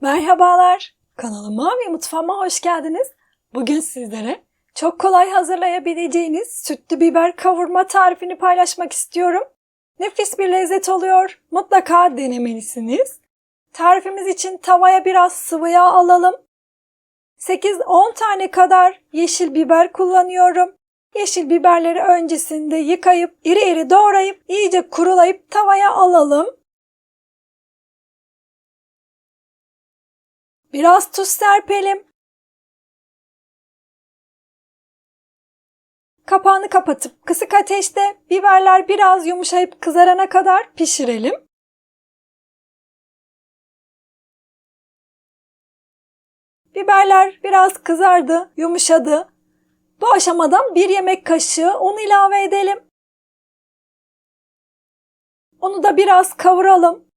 Merhabalar, kanalıma ve mutfağıma hoş geldiniz. Bugün sizlere çok kolay hazırlayabileceğiniz sütlü biber kavurma tarifini paylaşmak istiyorum. Nefis bir lezzet oluyor, mutlaka denemelisiniz. Tarifimiz için tavaya biraz sıvı yağ alalım. 8-10 tane kadar yeşil biber kullanıyorum. Yeşil biberleri öncesinde yıkayıp iri iri doğrayıp iyice kurulayıp tavaya alalım. Biraz tuz serpelim. Kapağını kapatıp kısık ateşte biberler biraz yumuşayıp kızarana kadar pişirelim. Biberler biraz kızardı, yumuşadı. Bu aşamadan bir yemek kaşığı un ilave edelim. Onu da biraz kavuralım.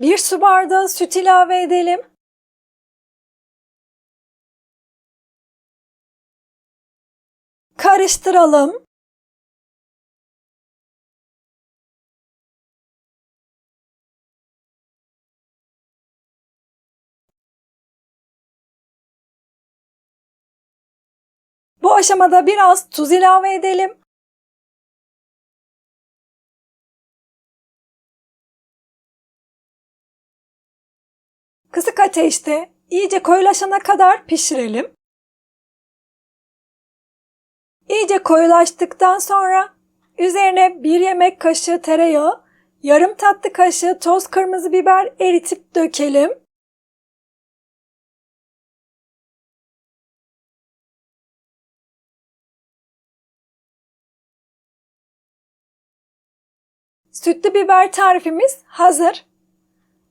Bir su bardağı süt ilave edelim. Karıştıralım. Bu aşamada biraz tuz ilave edelim. Kısık ateşte iyice koyulaşana kadar pişirelim. İyice koyulaştıktan sonra üzerine bir yemek kaşığı tereyağı, yarım tatlı kaşığı toz kırmızı biber eritip dökelim. Sütlü biber tarifimiz hazır.